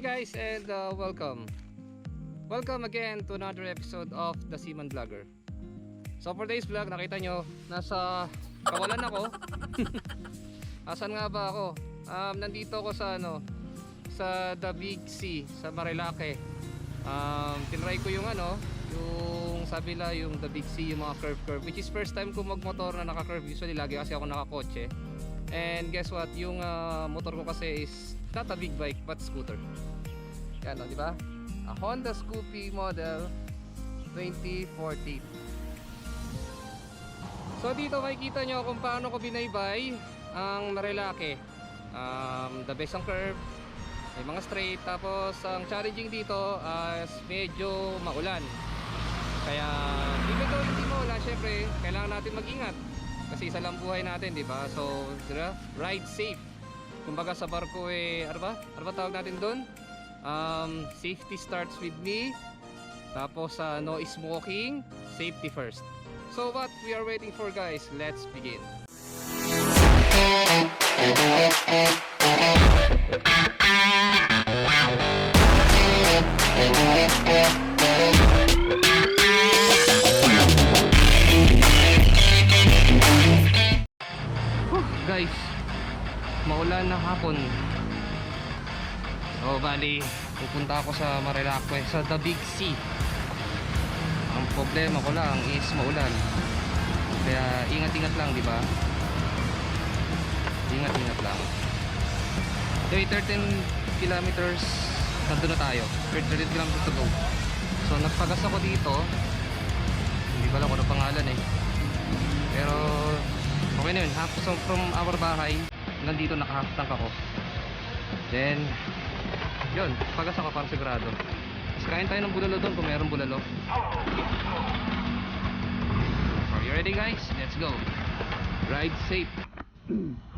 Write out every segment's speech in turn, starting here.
Hey guys and uh, welcome. Welcome again to another episode of The Seaman Vlogger. So for today's vlog, nakita nyo, nasa kawalan ako. Asan nga ba ako? Um, nandito ako sa ano, sa The Big C, sa Marilake. Um, tinry ko yung ano, yung sabi la yung The Big C, yung mga curve curve, which is first time ko magmotor na naka-curve. Usually lagi kasi ako nakakotse. And guess what? Yung ah, motor ko kasi is not a big bike but scooter. Yan o, di ba? A Honda Scoopy model 2014. So dito makikita nyo kung paano ko binaybay ang Marilake. Um, the best ang curve, may mga straight, tapos ang challenging dito is medyo maulan. Kaya even though hindi maulan, syempre kailangan natin mag-ingat. Kasi isa lang buhay natin, di ba? So, ride safe. Kumbaga sa barko eh, ano ba? Ano ba tawag natin doon? Um, safety starts with me. Tapos sa no smoking, safety first. So what we are waiting for guys, let's begin. Guys, maulan na hapon. Bali, pupunta ako sa Marilake, sa The Big C. Ang problema ko lang is maulan. Kaya ingat-ingat lang, di ba? Ingat-ingat lang. Okay, 13 kilometers nandun na tayo. 13 kilometers to go. So nagpagas ako dito. Hindi ko alam kung ano pangalan eh. Pero okay na yun. Half, so from our bahay, nandito naka-half tank ako. Then, yun, pagas ako para sigurado. Tapos kain tayo ng bulalo doon kung meron bulalo. Are you ready guys? Let's go. Ride safe.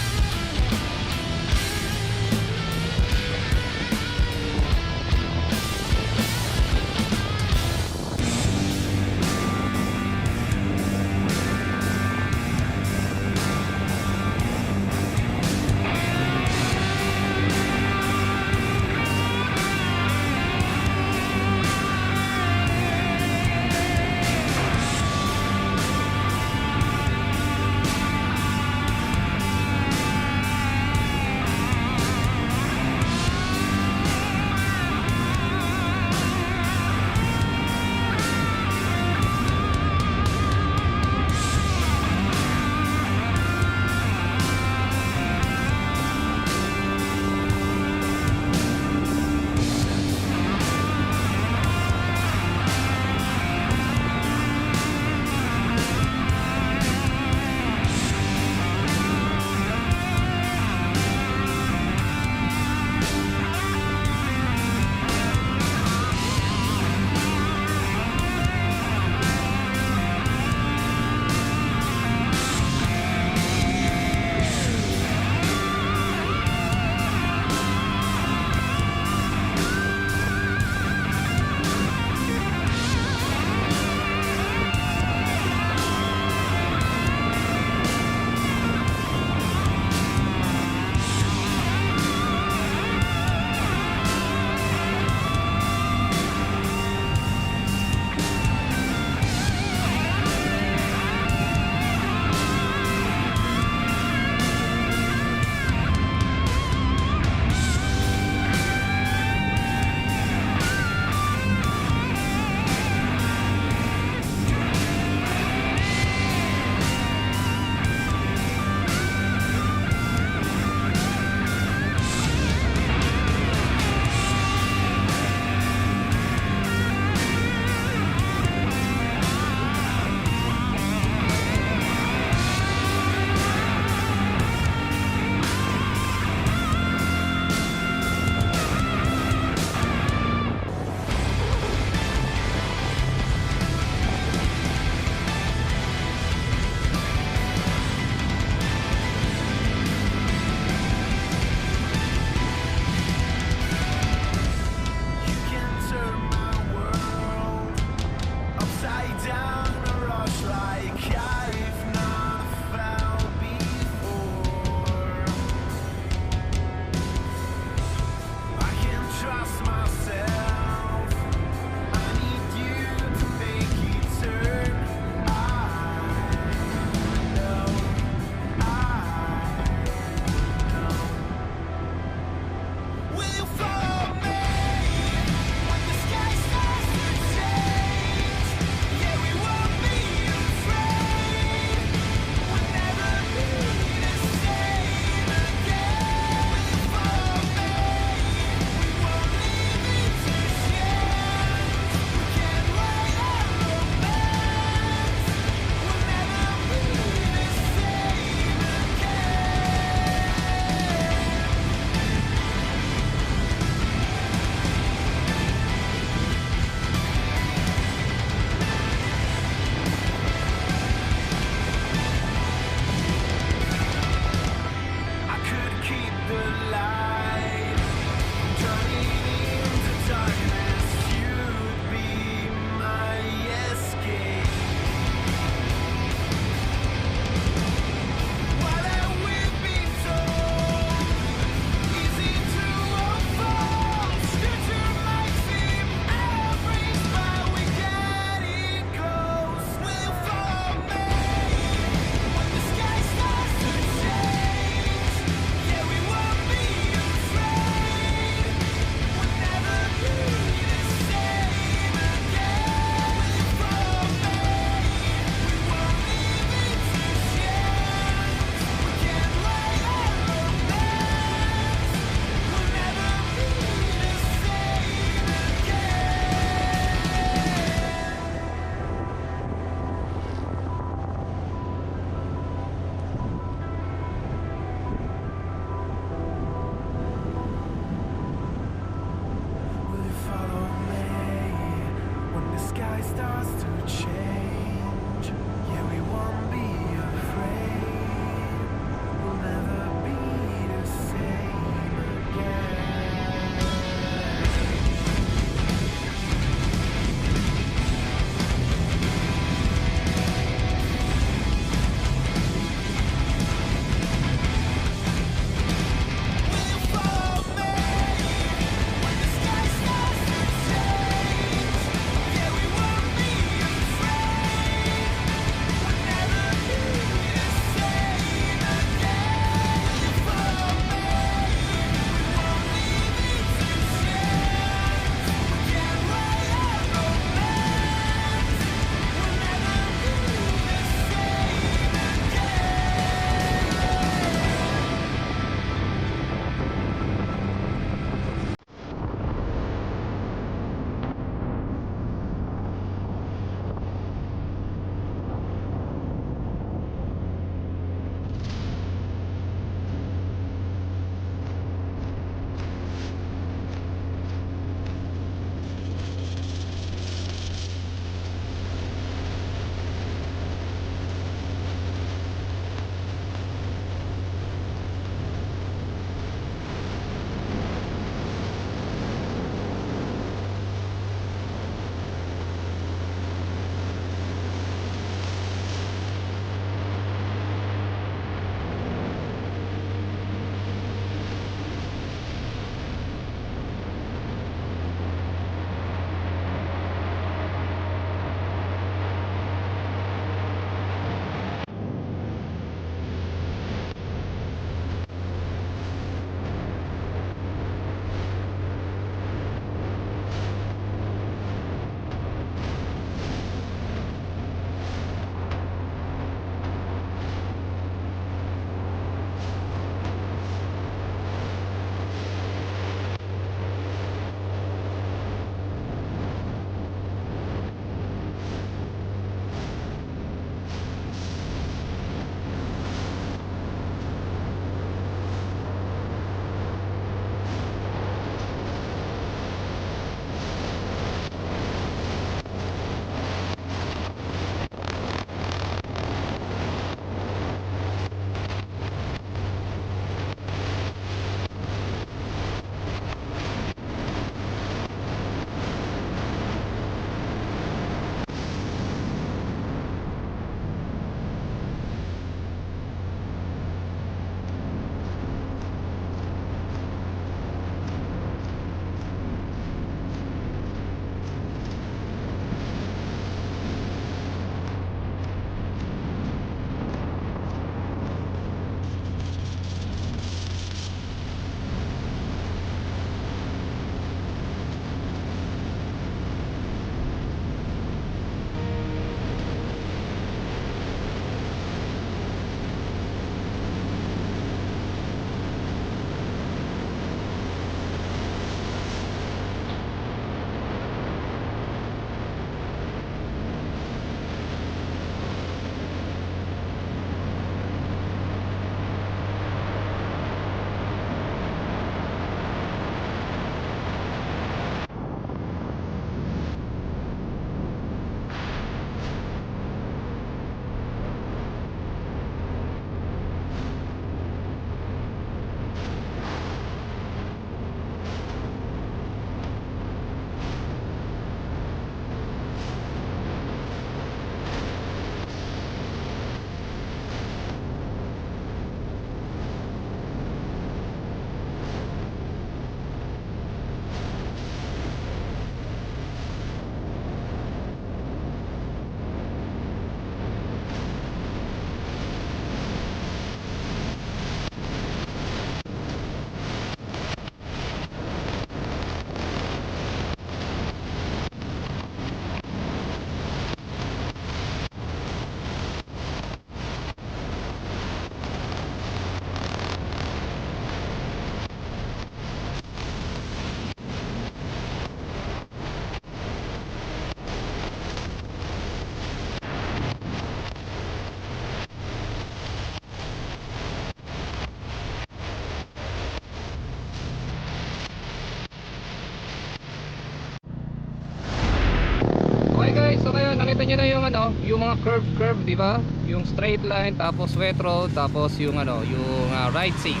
na yung ano, yung mga curve curve, di ba? Yung straight line, tapos wet road, tapos yung ano, yung uh, ride safe.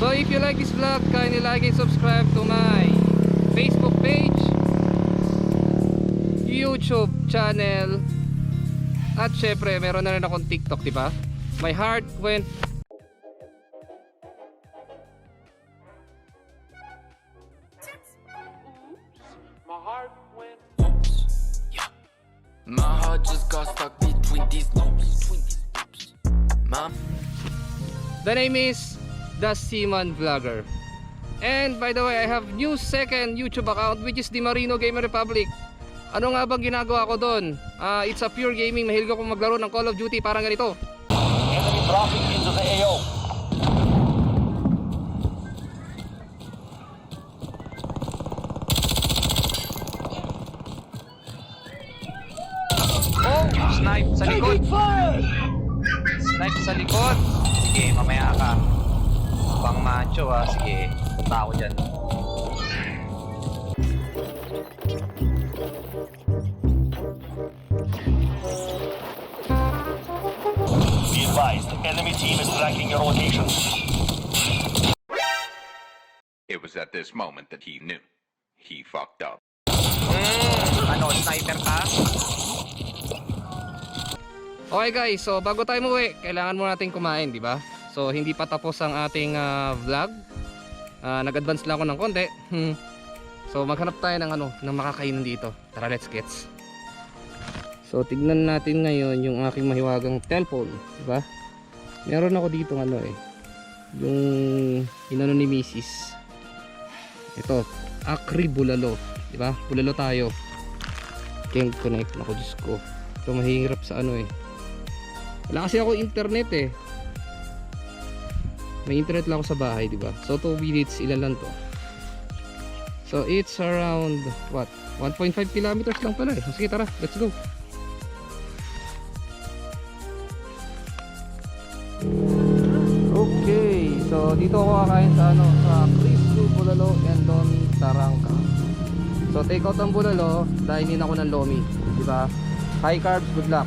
So if you like this vlog, kindly like and subscribe to my Facebook page, YouTube channel, at syempre meron na rin akong TikTok, di ba? My heart went The name is The Seaman Vlogger. And by the way, I have new second YouTube account which is the Marino Gamer Republic. Ano nga bang ginagawa ko doon? Ah, it's a pure gaming. Mahilig ako maglaro ng Call of Duty parang ganito. Enemy dropping into the AO. Oh, snipe sa likod. Snipe sa likod. Sige, mamaya ka. Pang macho ah. Sige, punta ako dyan. Be advised, enemy team is tracking your location. It was at this moment that he knew. He fucked up. Ano, sniper ka? Okay guys, so bago tayo muwi, kailangan muna natin kumain, di ba? So hindi pa tapos ang ating ah, vlog. Ah, nag-advance lang ako ng konti. Hmm. So maghanap tayo ng ano, ng makakainan dito. Tara, let's gets. So tignan natin ngayon yung aking mahiwagang telephone, di ba? Meron ako dito ano eh. Yung inano ni Mrs. Ito, Acri Bulalo, di ba? Bulalo tayo. Can't connect ako, Diyos ko. Ito mahirap sa ano eh. Wala kasi ako internet eh. May internet lang ako sa bahay, di ba? So 2 minutes ilan lang to. So it's around what? 1.5 kilometers lang pala eh. Sige tara, let's go. Okay, so dito ako kakain sa ano, sa Cristo Bulalo and Lomi Tarangka. So take out ang bulalo, dahil ako ng Lomi, di ba? High carbs, good luck.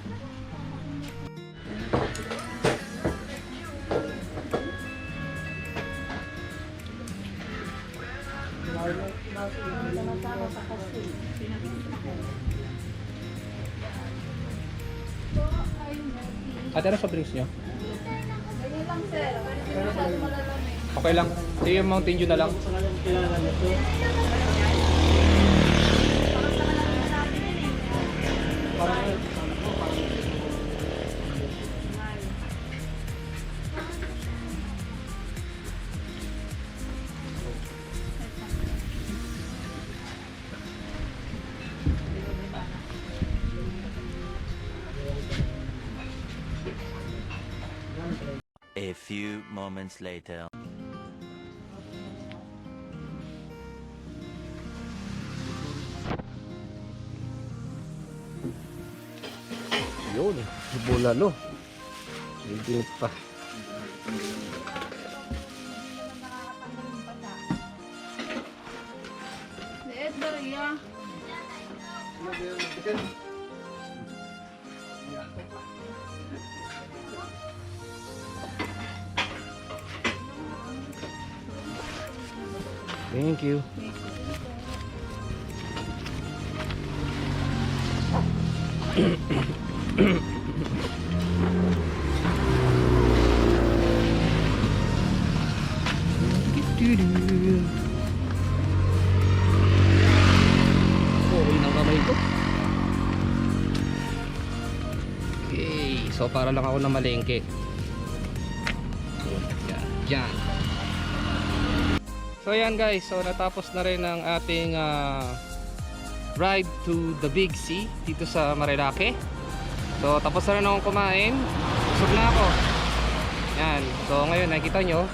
Ate, ano sa drinks nyo? Okay lang. Ito yung Mountain Dew na lang. A few moments later. Yun, bulalo. Hindi pa. Liit ba Ria? Thank you. Okay so para lang ako na malengke. Yan, yan. So yan guys, so natapos na rin ang ating ah, ride to the Big Sea dito sa Marilake. So tapos na rin akong kumain. Busog na ako. Yan. So ngayon nakita nyo.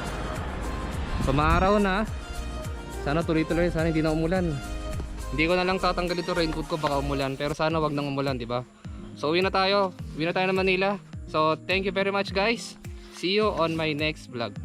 Sumaraw na. Sana tuloy-tuloy. Sana hindi na umulan. Hindi ko na lang tatanggal ito raincoat ko baka umulan. Pero sana wag nang umulan, di ba? So uwi na tayo. Uwi na tayo ng Manila. So thank you very much guys. See you on my next vlog.